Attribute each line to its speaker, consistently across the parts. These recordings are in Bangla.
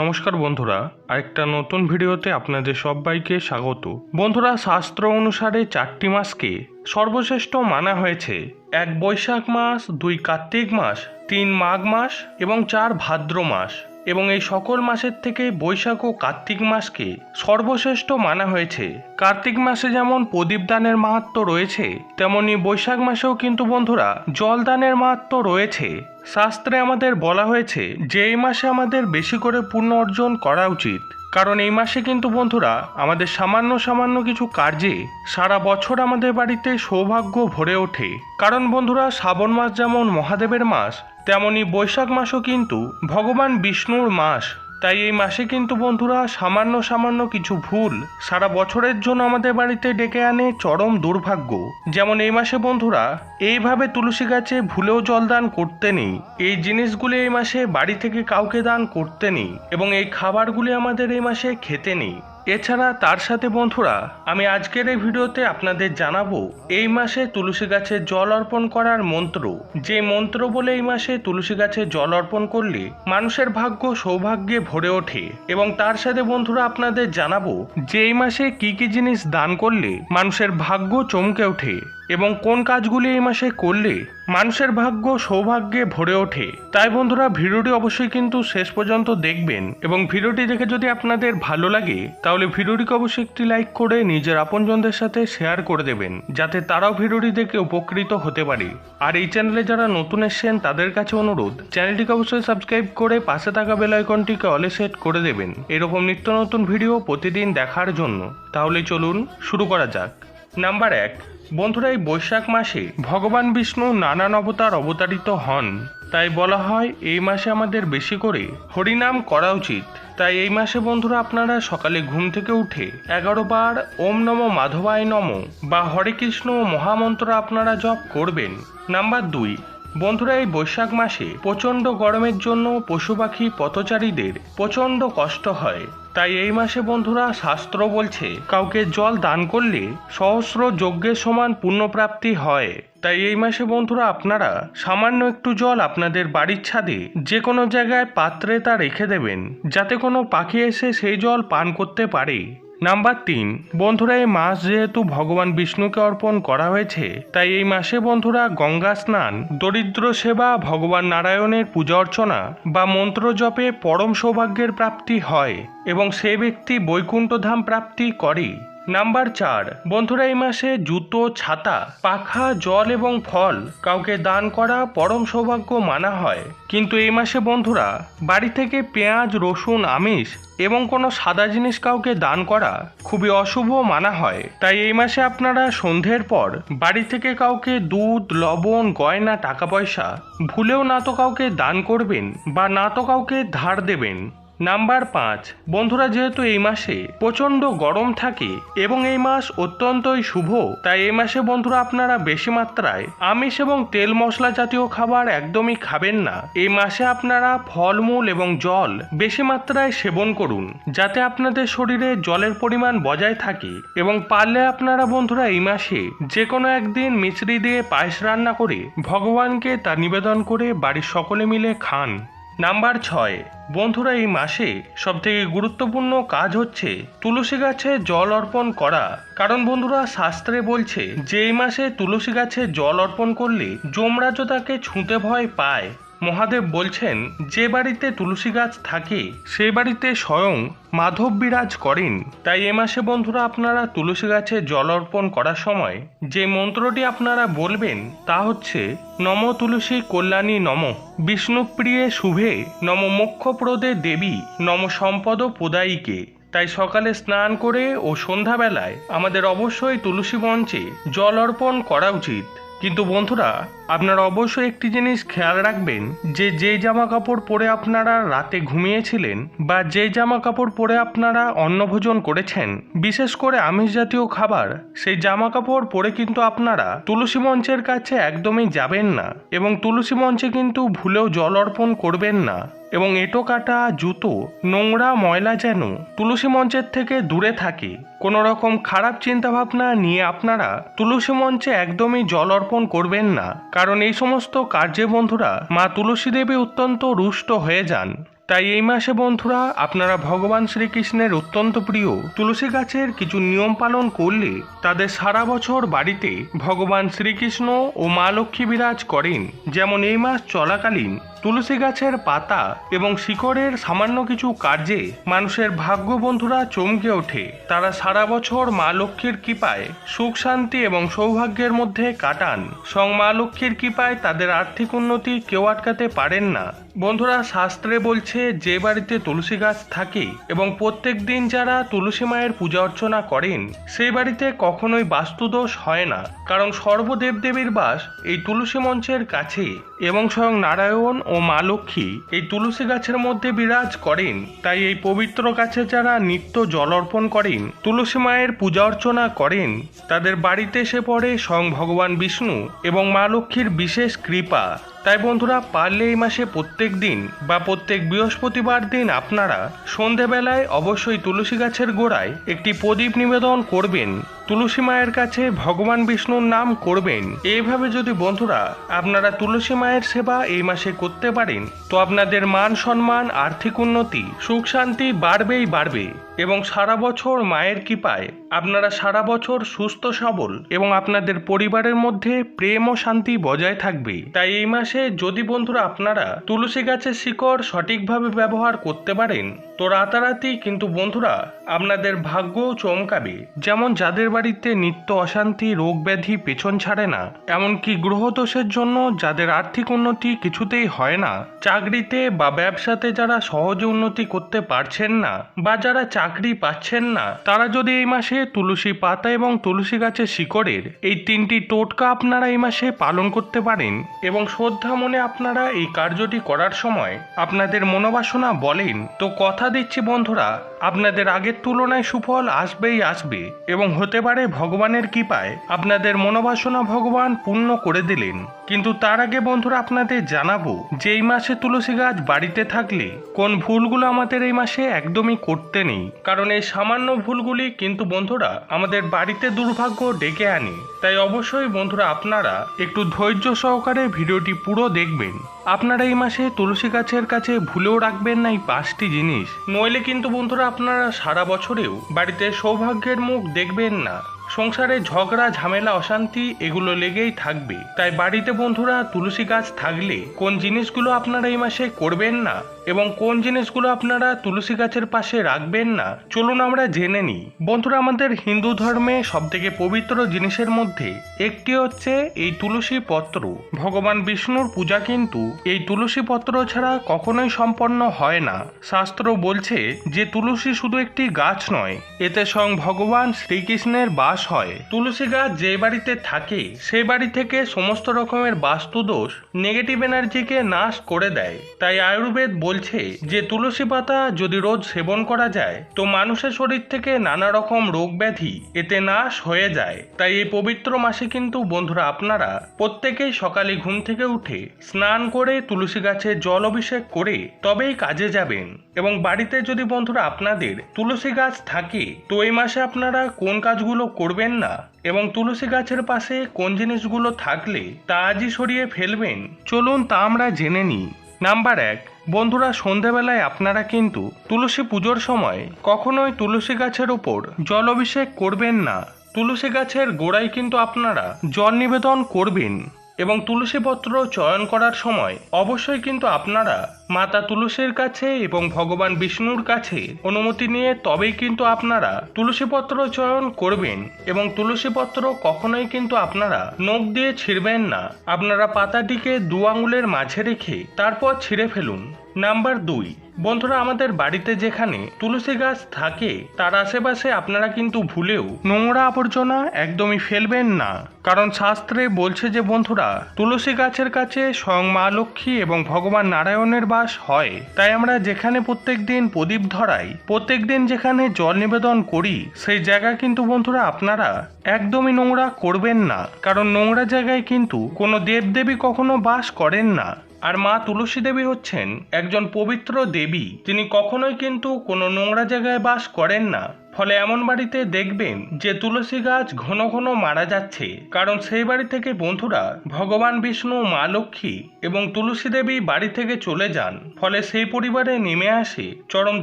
Speaker 1: নমস্কার বন্ধুরা, আরেকটা নতুন ভিডিওতে আপনাদের সবাইকে স্বাগত। বন্ধুরা, শাস্ত্র অনুসারে চারটি মাসকে সর্বশ্রেষ্ঠ মানা হয়েছে। এক বৈশাখ মাস, দুই কার্তিক মাস, তিন মাঘ মাস এবং চার ভাদ্র মাস। এবং এই সকল মাসের থেকে বৈশাখ ও কার্তিক মাসকে সর্বশ্রেষ্ঠ মানা হয়েছে। কার্তিক মাসে যেমন প্রদীপ দানের মাহাত্ম রয়েছে, তেমনি বৈশাখ মাসেও কিন্তু বন্ধুরা জলদানের মাহাত্ম রয়েছে। শাস্ত্রে আমাদের বলা হয়েছে যে এই মাসে আমাদের বেশি করে পুণ্য অর্জন করা উচিত। কারণ এই মাসে কিন্তু বন্ধুরা আমাদের সামান্য সামান্য কিছু কার্যে সারা বছর আমাদের বাড়িতে সৌভাগ্য ভরে ওঠে। কারণ বন্ধুরা শ্রাবণ মাস যেমন মহাদেবের মাস তেমনি বৈশাখ মাসও কিন্তু ভগবান বিষ্ণুর মাস। তাই এই মাসে কিন্তু বন্ধুরা সামান্য সামান্য কিছু ভুল সারা বছরের জন্য আমাদের বাড়িতে ডেকে আনে চরম দুর্ভাগ্য। যেমন এই মাসে বন্ধুরা এইভাবে তুলসী গাছে ভুলেও জলদান করতে নেই। এই জিনিসগুলি এই মাসে বাড়ি থেকে কাউকে দান করতে নেই এবং এই খাবারগুলি আমাদের এই মাসে খেতে নেই। এছাড়া তার সাথে বন্ধুরা, আমি আজকের এই ভিডিওতে আপনাদের জানাব, এই মাসে তুলসী গাছে জল অর্পণ করার মন্ত্র। যে মন্ত্র বলে এই মাসে তুলসী গাছে জল অর্পণ করলে মানুষের ভাগ্য সৌভাগ্যে ভরে ওঠে। এবং তার সাথে বন্ধুরা, আপনাদের জানাব যে এই মাসে কি কি জিনিস দান করলে মানুষের ভাগ্য চমকে ওঠে। এবং কোন কাজগুলি এই মাসে করলে মানুষের ভাগ্য সৌভাগ্যে ভরে ওঠে? তাই বন্ধুরা, ভিডিওটি অবশ্যই কিন্তু শেষ পর্যন্ত দেখবেন এবং ভিডিওটি দেখে যদি আপনাদের ভালো লাগে, তাহলে ভিডিওটিকে অবশ্যই একটি লাইক করে নিজের আপনজনদের সাথে শেয়ার করে দেবেন, যাতে তারাও ভিডিওটি দেখে উপকৃত হতে পারে। আর এই চ্যানেলে যারা নতুন এসেছেন, তাদের কাছে অনুরোধ, চ্যানেলটিকে অবশ্যই সাবস্ক্রাইব করে পাশে থাকা বেল আইকনটিকে অলে সেট করে দেবেন। এরকম নিত্য নতুন ভিডিও প্রতিদিন দেখার জন্য। তাহলে চলুন শুরু করা যাক। নাম্বার এক, বন্ধুরা, এই বৈশাখ মাসে ভগবান বিষ্ণু নানান অবতার অবতারিত হন। তাই বলা হয়, এই মাসে আমাদের বেশি করে হরিনাম করা উচিত। তাই এই মাসে, বন্ধুরা, আপনারা সকালে ঘুম থেকে উঠে এগারো বার ওম নম মাধবায় নম বা হরে কৃষ্ণ মহামন্ত্র আপনারা জপ করবেন। নাম্বার দুই বন্ধুরা, এই বৈশাখ মাসে প্রচণ্ড গরমের জন্য পশু পাখি পথচারীদের প্রচণ্ড কষ্ট হয়। তাই এই মাসে বন্ধুরা শাস্ত্র বলছে, কাউকে জল দান করলে সহস্র যজ্ঞের সমান পুণ্যপ্রাপ্তি হয়। তাই এই মাসে বন্ধুরা, আপনারা সামান্য একটু জল আপনাদের বাড়ির ছাদে যে কোনো জায়গায় পাত্রে তা রেখে দেবেন, যাতে কোনো পাখি এসে সেই জল পান করতে পারে। নাম্বার তিন, বন্ধুরা, এই মাস যেহেতু ভগবান বিষ্ণুকে অর্পণ করা হয়েছে, তাই এই মাসে বন্ধুরা গঙ্গা স্নান, দরিদ্র সেবা, ভগবান নারায়ণের পূজা অর্চনা বা মন্ত্র জপে পরম সৌভাগ্যের প্রাপ্তি হয় এবং সে ব্যক্তি বৈকুণ্ঠধাম প্রাপ্তি করে। নাম্বার চার, বন্ধুরা এই মাসে জুতো, ছাতা, পাখা, জল এবং ফল কাউকে দান করা পরম সৌভাগ্য মানা হয়। কিন্তু এই মাসে বন্ধুরা, বাড়ি থেকে পেঁয়াজ, রসুন, আমিষ এবং কোনো সাদা জিনিস কাউকে দান করা খুবই অশুভ মানা হয়। তাই এই মাসে আপনারা সন্ধ্যের পর বাড়ি থেকে কাউকে দুধ, লবণ, গয়না, টাকা পয়সা ভুলেও না তো কাউকে দান করবেন বা না তো কাউকে ধার দেবেন। নাম্বার পাঁচ, বন্ধুরা যেহেতু এই মাসে প্রচণ্ড গরম থাকে এবং এই মাস অত্যন্তই শুভ, তাই এই মাসে বন্ধুরা আপনারা বেশি মাত্রায় আমিষ এবং তেল মশলা জাতীয় খাবার একদমই খাবেন না। এই মাসে আপনারা ফলমূল এবং জল বেশি মাত্রায় সেবন করুন, যাতে আপনাদের শরীরে জলের পরিমাণ বজায় থাকে এবং পারলে আপনারা বন্ধুরা এই মাসে যে কোনো একদিন মিশ্রি দিয়ে পায়েস রান্না করে ভগবানকে তা নিবেদন করে বাড়ির সকলে মিলে খান। নাম্বার ছয়। বন্ধুরা, এই মাসে সবথেকে গুরুত্বপূর্ণ কাজ হচ্ছে তুলসী গাছে জল অর্পণ করা। কারণ বন্ধুরা, শাস্ত্রে বলছে যে এই মাসে তুলসী গাছে জল অর্পণ করলে যমরাজ তাকে ছুঁতে ভয় পায়। মহাদেব বলছেন, যে বাড়িতে তুলসী গাছ থাকে, সে বাড়িতে স্বয়ং মাধব বিরাজ করেন। তাই এ মাসে বন্ধুরা আপনারা তুলসী গাছে জল অর্পণ করার সময় যে মন্ত্রটি আপনারা বলবেন, তা হচ্ছে, নম তুলসী কল্যাণী নম বিষ্ণুপ্রিয়ে শুভে, নম মোক্ষপ্রদে দেবী, নম সম্পদ প্রদায়ীকে। তাই সকালে স্নান করে ও সন্ধ্যাবেলায় আমাদের অবশ্যই তুলসী মঞ্চে জল অর্পণ করা উচিত। কিন্তু বন্ধুরা আপনারা অবশ্যই একটি জিনিস খেয়াল রাখবেন, যে যে জামা কাপড় পরে আপনারা রাতে ঘুমিয়েছিলেন বা যে জামা কাপড় পরে আপনারা অন্নভোজন করেছেন, বিশেষ করে আমিষ জাতীয় খাবার, সেই জামা কাপড় পরে কিন্তু আপনারা তুলসী মঞ্চের কাছে একদমই যাবেন না এবং তুলসী মঞ্চে কিন্তু ভুলেও জল অর্পণ করবেন না এবং এঁটো কাটা, জুতো, নোংরা ময়লা যেন তুলসী মঞ্চের থেকে দূরে থাকে। কোনো রকম খারাপ চিন্তাভাবনা নিয়ে আপনারা তুলসী মঞ্চে একদমই জল অর্পণ করবেন না কারণ এই সমস্ত কার্যে বন্ধুরা মা তুলসী দেবী অত্যন্ত রুষ্ট হয়ে যান। তাই এই মাসে বন্ধুরা, আপনারা ভগবান শ্রীকৃষ্ণের অত্যন্ত প্রিয় তুলসী গাছের কিছু নিয়ম পালন করলে তাদের সারা বছর বাড়িতে ভগবান শ্রীকৃষ্ণ ও মা লক্ষ্মী বিরাজ করেন। যেমন এই মাস চলাকালীন তুলসী গাছের পাতা এবং শিকড়ের সামান্য কিছু কার্যে মানুষের ভাগ্য বন্ধুরা চমকে ওঠে। তারা সারা বছর মা লক্ষ্মীর কৃপায় সুখ, শান্তি এবং সৌভাগ্যের মধ্যে কাটান। সং মা লক্ষ্মীর কৃপায় তাদের আর্থিক উন্নতি কেউ আটকাতে পারেন না। বন্ধুরা, শাস্ত্রে বলছে, যে বাড়িতে তুলসী গাছ থাকে এবং প্রত্যেক দিন যারা তুলসী মায়ের পূজা অর্চনা করেন সেই বাড়িতে কখনোই বাস্তুদোষ হয় না। কারণ সর্বদেব দেবীর বাস এই তুলসী মঞ্চের কাছে এবং স্বয়ং নারায়ণ ও মা লক্ষ্মী এই তুলসী গাছের মধ্যে বিরাজ করেন। তাই এই পবিত্র গাছে যারা নিত্য জল অর্পণ করেন, তুলসী মায়ের পূজা অর্চনা করেন, তাদের বাড়িতে এসে পড়ে স্বয়ং ভগবান বিষ্ণু এবং মা লক্ষ্মীর বিশেষ কৃপা। তাই বন্ধুরা, পারলে এই মাসে প্রত্যেক দিন বা প্রত্যেক বৃহস্পতিবার দিন আপনারা সন্ধেবেলায় অবশ্যই তুলসী গাছের গোড়ায় একটি প্রদীপ নিবেদন করবেন। তুলসী মায়ের কাছে ভগবান বিষ্ণুর নাম করবেন। এইভাবে যদি বন্ধুরা আপনারা তুলসী মায়ের সেবা এই মাসে করতে পারেন, তো আপনাদের মান সম্মান, আর্থিক উন্নতি, সুখ শান্তি বাড়বেই বাড়বে। এবং সারা বছর মায়ের কৃপায় আপনারা সারা বছর সুস্থ, সবল এবং আপনাদের পরিবারের মধ্যে প্রেম ও শান্তি বজায় থাকবে। তাই এই মাসে যদি বন্ধুরা আপনারা তুলসী গাছের শিকড় সঠিকভাবে ব্যবহার করতে পারেন, তো রাতারাতি কিন্তু বন্ধুরা আপনাদের ভাগ্যও চমকাবে। যেমন যাদের বাড়িতে নিত্য অশান্তি, রোগ ব্যাধি পেছন ছাড়ে না, এমনকি গ্রহদোষের জন্য যাদের আর্থিক উন্নতি কিছুতেই হয় না, চাকরিতে বা ব্যবসাতে যারা সহজে উন্নতি করতে পারছেন না, বা যারা চাকরি পাচ্ছেন না, তারা যদি এই মাসে তুলসী পাতা এবং তুলসী গাছের শিকড়ের এই তিনটি টোটকা আপনারা এই মাসে পালন করতে পারেন এবং শ্রদ্ধা মনে আপনারা এই কার্যটি করার সময় আপনাদের মনোবাসনা বলেন, তো কথা দিচ্ছি বন্ধুরা আপনাদের আগের তুলনায় সুফল আসবেই আসবে এবং হতে পারে ভগবানের কৃপায় আপনাদের মনোবাসনা ভগবান পূর্ণ করে দিলেন। কিন্তু তার আগে বন্ধুরা আপনাদের জানাব যে এই মাসে তুলসী গাছ বাড়িতে থাকলে কোন ভুলগুলো আমাদের এই মাসে একদমই করতে নেই। কারণ এই সামান্য ভুলগুলি কিন্তু বন্ধুরা আমাদের বাড়িতে দুর্ভাগ্য ডেকে আনে। তাই অবশ্যই বন্ধুরা আপনারা একটু ধৈর্য সহকারে ভিডিওটি পুরো দেখবেন। আপনারা এই মাসে তুলসী গাছের কাছে ভুলেও রাখবেন না এই পাঁচটি জিনিস। নইলে কিন্তু বন্ধুরা আপনারা সারা বছরেও বাড়িতে সৌভাগ্যের মুখ দেখবেন না। সংসারে ঝগড়া, ঝামেলা, অশান্তি এগুলো লেগেই থাকবে। তাই বাড়িতে বন্ধুরা তুলসী গাছ থাকলে কোন জিনিসগুলো আপনারা এই মাসে করবেন না? এবং কোন জিনিসগুলো আপনারা তুলসী গাছের পাশে রাখবেন না, চলুন আমরা জেনে নিই। বন্ধুরা, আমাদের হিন্দু ধর্মে সবথেকে পবিত্র জিনিসের মধ্যে একটি হচ্ছে এই তুলসী পত্র। ভগবান বিষ্ণুর পূজা কিন্তু এই তুলসী পত্র ছাড়া কখনোই সম্পন্ন হয় না। শাস্ত্র বলছে যে তুলসী শুধু একটি গাছ নয়, এতে স্বয়ং ভগবান শ্রীকৃষ্ণের বাস হয়। তুলসী গাছ যে বাড়িতে থাকে সেই বাড়ি থেকে সমস্ত রকমের বাস্তুদোষ নেগেটিভ এনার্জিকে নাশ করে দেয়। তাই আয়ুর্বেদ বলছে যে তুলসী পাতা যদি রোজ সেবন করা যায়, তো মানুষের শরীর থেকে নানা রকম রোগ ব্যাধি এতে নাশ হয়ে যায়। তাই এই পবিত্র মাসে কিন্তু বন্ধুরা আপনারা প্রত্যেকেই সকালে ঘুম থেকে উঠে স্নান করে তুলসী গাছে জল অভিষেক করে তবেই কাজে যাবেন। এবং বাড়িতে যদি বন্ধুরা আপনাদের তুলসী গাছ থাকে, তো এই মাসে আপনারা কোন কাজগুলো করবেন না? এবং তুলসী গাছের পাশে কোন জিনিসগুলো থাকলে তা আজই সরিয়ে ফেলবেন? চলুন তা আমরা জেনে নিই। নাম্বার এক বন্ধুরা, সন্ধেবেলায় আপনারা কিন্তু তুলসী পুজোর সময় কখনোই তুলসী গাছের উপর জল অভিষেক করবেন না। তুলসী গাছের গোড়ায় কিন্তু আপনারা জল নিবেদন করবেন। এবং তুলসী পত্র চয়ন করার সময় অবশ্যই কিন্তু আপনারা মাতা তুলসীর কাছে এবং ভগবান বিষ্ণুর কাছে অনুমতি নিয়ে তবেই কিন্তু আপনারা তুলসী পত্র চয়ন করবেন এবং তুলসী পত্র কখনোই কিন্তু আপনারা নখ দিয়ে ছিঁড়বেন না। আপনারা পাতাটিকে দু আঙুলের মাঝে রেখে তারপর ছিঁড়ে ফেলুন। নাম্বার দুই। বন্ধুরা, আমাদের বাড়িতে যেখানে তুলসী গাছ থাকে, তার আশেপাশে আপনারা কিন্তু ভুলেও নোংরা আবর্জনা একদমই ফেলবেন না। কারণ শাস্ত্রে বলছে যে, বন্ধুরা, তুলসী গাছের কাছে স্বয়ং মা লক্ষ্মী এবং ভগবান নারায়ণের বাস হয়। তাই আমরা যেখানে প্রত্যেক দিন প্রদীপ ধরাই প্রত্যেক দিন যেখানে জল নিবেদন করি, সেই জায়গা কিন্তু, বন্ধুরা, আপনারা একদমই নোংরা করবেন না। কারণ নোংরা জায়গায় কিন্তু কোনো দেবদেবী কখনো বাস করেন না। আর মা তুলসী দেবী হচ্ছেন একজন পবিত্র দেবী। তিনি কখনোই কিন্তু কোনো নোংরা জায়গায় বাস করেন না। ফলে এমন বাড়িতে দেখবেন যে তুলসী গাছ ঘন ঘন মারা যাচ্ছে। কারণ সেই বাড়ি থেকে বন্ধুরা ভগবান বিষ্ণু, মা লক্ষ্মী এবং তুলসী দেবী বাড়ি থেকে চলে যান। ফলে সেই পরিবারে নেমে আসে চরম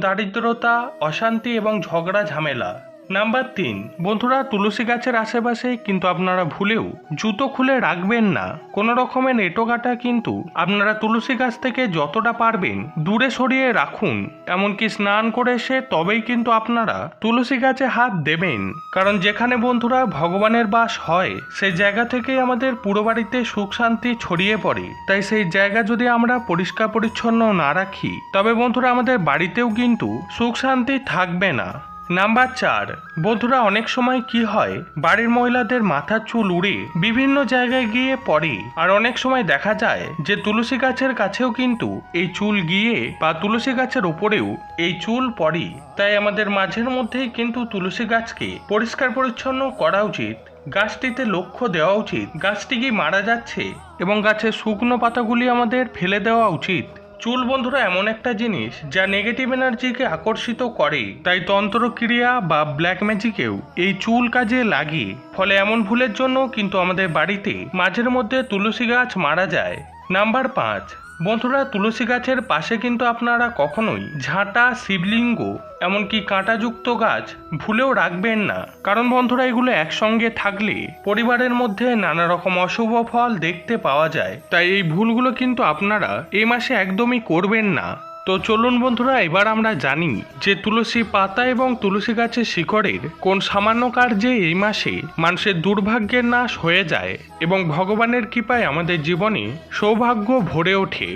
Speaker 1: দারিদ্রতা, অশান্তি এবং ঝগড়া, ঝামেলা। নাম্বার তিন। বন্ধুরা, তুলসী গাছের আশেপাশে কিন্তু আপনারা ভুলেও জুতো খুলে রাখবেন না। কোনো রকমের এঁটো কাটা কিন্তু আপনারা তুলসী গাছ থেকে যতটা পারবেন দূরে সরিয়ে রাখুন। এমনকি স্নান করে এসে তবেই কিন্তু আপনারা তুলসী গাছে হাত দেবেন। কারণ যেখানে বন্ধুরা ভগবানের বাস হয়, সেই জায়গা থেকেই আমাদের পুরো বাড়িতে সুখ শান্তি ছড়িয়ে পড়ে। তাই সেই জায়গা যদি আমরা পরিষ্কার পরিচ্ছন্ন না রাখি, তবে বন্ধুরা আমাদের বাড়িতেও কিন্তু সুখ শান্তি থাকবে না। নাম্বার চার, বন্ধুরা অনেক সময় কি হয়, বাড়ির মহিলাদের মাথার চুল উড়ে বিভিন্ন জায়গায় গিয়ে পড়ে। আর অনেক সময় দেখা যায় যে তুলসী গাছের কাছেও কিন্তু এই চুল গিয়ে বা তুলসী গাছের উপরেও এই চুল পড়ে। তাই আমাদের মাঝের মধ্যেই কিন্তু তুলসী গাছকে পরিষ্কার পরিচ্ছন্ন করা উচিত। গাছটিতে লক্ষ্য দেওয়া উচিত। গাছটি কি মারা যাচ্ছে এবং গাছের শুকনো পাতাগুলি আমাদের ফেলে দেওয়া উচিত। চুল বন্ধুরা, এমন একটা জিনিস যা নেগেটিভ এনার্জিকে আকর্ষিত করে। তাই তন্ত্রক্রিয়া বা ব্ল্যাক ম্যাজিকেও এই চুল কাজে লাগে ফলে এমন ভুলের জন্য কিন্তু আমাদের বাড়িতে মাঝের মধ্যে তুলসী গাছ মারা যায়। নাম্বার পাঁচ বন্ধুরা, তুলসী গাছের পাশে কিন্তু আপনারা কখনোই ঝাঁটা, শিবলিঙ্গ, এমনকি কাঁটাযুক্ত গাছ ভুলেও রাখবেন না। কারণ বন্ধুরা, এগুলো একসঙ্গে থাকলে পরিবারের মধ্যে নানা রকম অশুভ ফল দেখতে পাওয়া যায়। তাই এই ভুলগুলো কিন্তু আপনারা এ মাসে একদমই করবেন না। তো চলুন বন্ধুরা, এবার আমরা জানি যে তুলসী পাতা এবং তুলসী গাছের শিকড়ের কোন সামান্য কার্যে এই মাসে মানুষের দুর্ভাগ্যের নাশ হয়ে যায় এবং ভগবানের কৃপায় আমাদের জীবনে সৌভাগ্য ভরে ওঠে।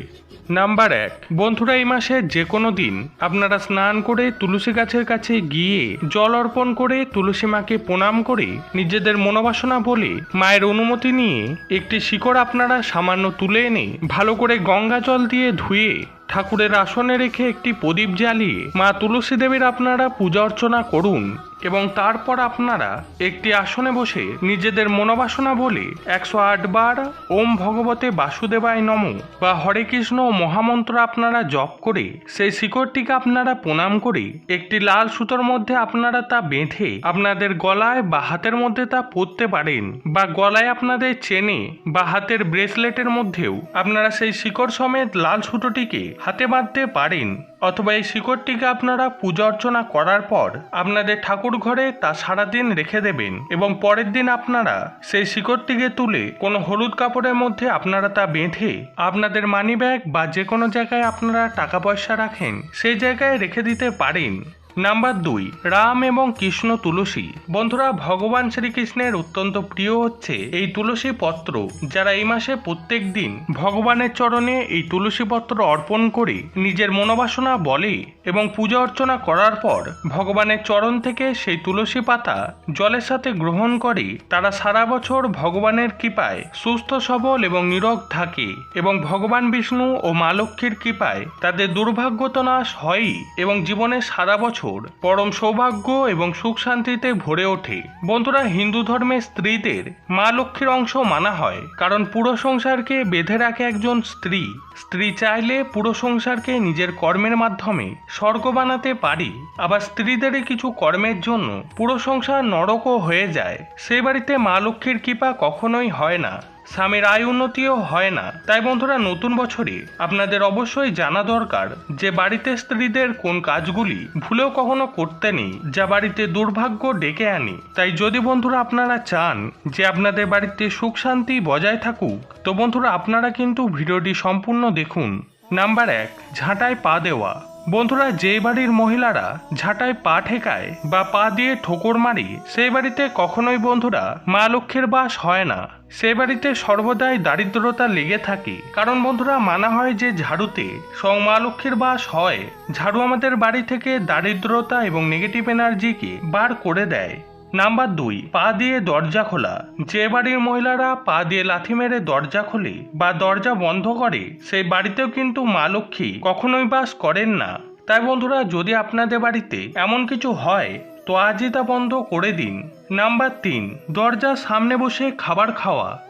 Speaker 1: নাম্বার এক, বন্ধুরা, এই মাসে যে কোনো দিন আপনারা স্নান করে তুলসী গাছের কাছে গিয়ে জল অর্পণ করে তুলসী মাকে প্রণাম করে নিজেদের মনোবাসনা বলে মায়ের অনুমতি নিয়ে একটি শিকড় আপনারা সামান্য তুলে এনে ভালো করে গঙ্গা জল দিয়ে ধুয়ে ঠাকুরের আসনে রেখে একটি প্রদীপ জ্বালিয়ে মা তুলসী দেবীর আপনারা পূজা অর্চনা করুন। এবং তারপর আপনারা একটি আসনে বসে নিজেদের মনোবাসনা বলে একশো আট বার ওম ভগবতে বাসুদেবায় নম বা হরে কৃষ্ণ মহামন্ত্র আপনারা জপ করে সেই শিকড়টিকে আপনারা প্রণাম করে। একটি লাল সুতোর মধ্যে আপনারা তা বেঁধে আপনাদের গলায় বা হাতের মধ্যে তা পরতে পারেন বা গলায় আপনাদের চেনে বা হাতের ব্রেসলেটের মধ্যেও আপনারা সেই শিকড় সমেত লাল সুতোটিকে হাতে বাঁধতে পারেন। অথবা এই শিকড়টিকে আপনারা পূজা অর্চনা করার পর আপনাদের ঠাকুর ঘরে তা সারাদিন রেখে দেবেন এবং পরের দিন আপনারা সেই শিকড়টিকে তুলে কোনো হলুদ কাপড়ের মধ্যে আপনারা তা বেঁধে আপনাদের মানি ব্যাগ বা যে কোনো জায়গায় আপনারা টাকা পয়সা রাখেন, সেই জায়গায় রেখে দিতে পারেন। নাম্বার দুই, রাম এবং কৃষ্ণ তুলসী। বন্ধুরা, ভগবান শ্রীকৃষ্ণের অত্যন্ত প্রিয় হচ্ছে এই তুলসী পত্র, যারা এই মাসে প্রত্যেক দিন ভগবানের চরণে এই তুলসী পত্র অর্পণ করে নিজের মনোবাসনা বলে এবং পূজা অর্চনা করার পর ভগবানের চরণ থেকে সেই তুলসী পাতা জলের সাথে গ্রহণ করে, তারা সারা বছর ভগবানের কৃপায় সুস্থ, সবল এবং নীরব থাকে এবং ভগবান বিষ্ণু ও মা লক্ষ্মীর কৃপায় তাদের দুর্ভাগ্যতনাশ হয়ই এবং জীবনে সারা বছর পরম সৌভাগ্য এবং সুখ শান্তিতে ভরে ওঠে। বন্ধুরা, হিন্দু ধর্মে স্ত্রীদের মা লক্ষ্মীর অংশ মানা হয়, কারণ পুরো সংসারকে বেঁধে রাখে একজন স্ত্রী। স্ত্রী চাইলে পুরো সংসারকে নিজের কর্মের মাধ্যমে স্বর্গ বানাতে পারি। আবার স্ত্রীদেরই কিছু কর্মের জন্য পুরো সংসার নরকও হয়ে যায়। সে বাড়িতে মা লক্ষ্মীর কৃপা কখনোই হয় না। স্বামীর আয় উন্নতিও হয় না। তাই বন্ধুরা, নতুন বছরে আপনাদের অবশ্যই জানা দরকার যে বাড়িতে স্ত্রীদের কোন কাজগুলি ভুলেও কখনো করতে নেই, যা বাড়িতে দুর্ভাগ্য ডেকে আনে। তাই যদি বন্ধুরা আপনারা চান যে আপনাদের বাড়িতে সুখ শান্তি বজায় থাকুক, তো বন্ধুরা আপনারা কিন্তু ভিডিওটি সম্পূর্ণ দেখুন। নাম্বার এক, ঝাঁটায় পা দেওয়া। বন্ধুরা যে বাড়ির মহিলারা ঝাঁটায় পা ঠেকায় বা পা দিয়ে ঠোকর মারি, সেই বাড়িতে কখনোই বন্ধুরা মা লক্ষ্মীর বাস হয় না। সে বাড়িতে সর্বদাই দারিদ্রতা লেগে থাকে। কারণ বন্ধুরা, মানা হয় যে ঝাড়ুতে সং মা লক্ষ্মীর বাস হয়। ঝাড়ু আমাদের বাড়ি থেকে দারিদ্রতা এবং নেগেটিভ এনার্জিকে বার করে দেয়। নাম্বার দুই, পা দিয়ে দরজা খোলা। যে বাড়ির মহিলারা পা দিয়ে লাথি মেরে দরজা খোলে বা দরজা বন্ধ করে, সেই বাড়িতেও কিন্তু মা লক্ষ্মী কখনোই বাস করেন না। তাই বন্ধুরা, যদি আপনাদের বাড়িতে এমন কিছু হয়, তো আজই তা বন্ধ করে দিন। নাম্বার তিন, দরজার সামনে বসে খাবার খাওয়া।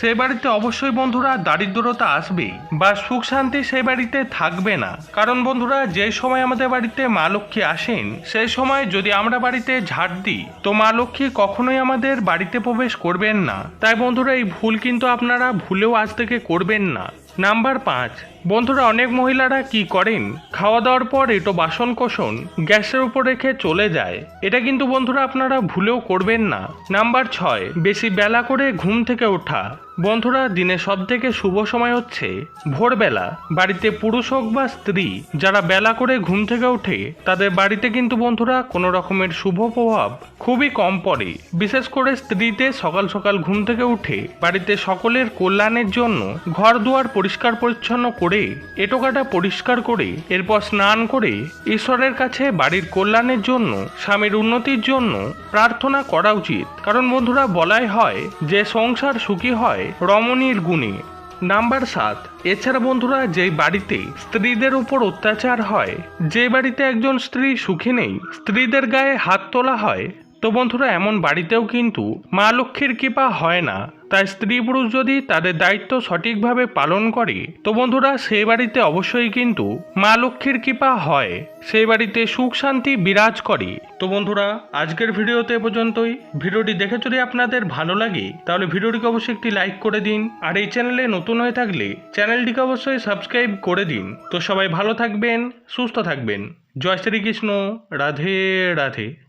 Speaker 1: সে বাড়িতে অবশ্যই বন্ধুরা দারিদ্রতা আসবেই। বা সুখ শান্তি সেই বাড়িতে থাকবে না। কারণ বন্ধুরা, যে সময় আমাদের বাড়িতে মা লক্ষ্মী আসেন, সেই সময় যদি আমরা বাড়িতে ঝাড় দিই, তো মা লক্ষ্মী কখনোই আমাদের বাড়িতে প্রবেশ করবেন না। তাই বন্ধুরা, এই ভুল কিন্তু আপনারা ভুলেও আজ থেকে করবেন না। নাম্বার পাঁচ, বন্ধুরা, অনেক মহিলারা কি করেন? খাওয়া দাওয়ার পর এটো বাসন কোসন গ্যাসের উপর রেখে চলে যায়। এটা কিন্তু বন্ধুরা আপনারা ভুলেও করবেন না। নাম্বার ছয়, বেশি বেলা করে ঘুম থেকে ওঠা। বন্ধুরা, দিনে সব থেকে শুভ সময় হচ্ছে ভোরবেলা। বাড়িতে পুরুষ হোক বা স্ত্রী, যারা বেলা করে ঘুম থেকে ওঠে, তাদের বাড়িতে কিন্তু বন্ধুরা কোনো রকমের শুভ প্রভাব খুবই কম পড়ে। বিশেষ করে স্ত্রীতে সকাল সকাল ঘুম থেকে উঠে, বাড়িতে সকলের কল্যাণের জন্য ঘর দুয়ার পরিষ্কার পরিচ্ছন্ন করে, এটোকাটা পরিষ্কার করে, এরপর স্নান করে ঈশ্বরের কাছে বাড়ির কল্যাণের জন্য, স্বামীর উন্নতির জন্য প্রার্থনা করা উচিত। কারণ বন্ধুরা, বলাই হয় যে সংসার সুখী হয় রমণীর গুণে। নাম্বার সাত, এছাড়া বন্ধুরা যেই বাড়িতে স্ত্রীদের উপর অত্যাচার হয় যে বাড়িতে একজন স্ত্রী সুখী নেই, স্ত্রীদের গায়ে হাত তোলা হয়, তো বন্ধুরা এমন বাড়িতেও কিন্তু মা লক্ষ্মীর কৃপা হয় না। তাই স্ত্রী পুরুষ যদি তাদের দায়িত্ব সঠিকভাবে পালন করে, তো বন্ধুরা সেই বাড়িতে অবশ্যই কিন্তু মা লক্ষ্মীর কৃপা হয়। সেই বাড়িতে সুখ শান্তি বিরাজ করে। তো বন্ধুরা, আজকের ভিডিওতে পর্যন্তই। ভিডিওটি দেখে যদি আপনাদের ভালো লাগে, তাহলে ভিডিওটিকে অবশ্যই একটি লাইক করে দিন। আর এই চ্যানেলে নতুন হয়ে থাকলে চ্যানেলটিকে অবশ্যই সাবস্ক্রাইব করে দিন। তো সবাই ভালো থাকবেন, সুস্থ থাকবেন। জয় শ্রীকৃষ্ণ। রাধে রাধে।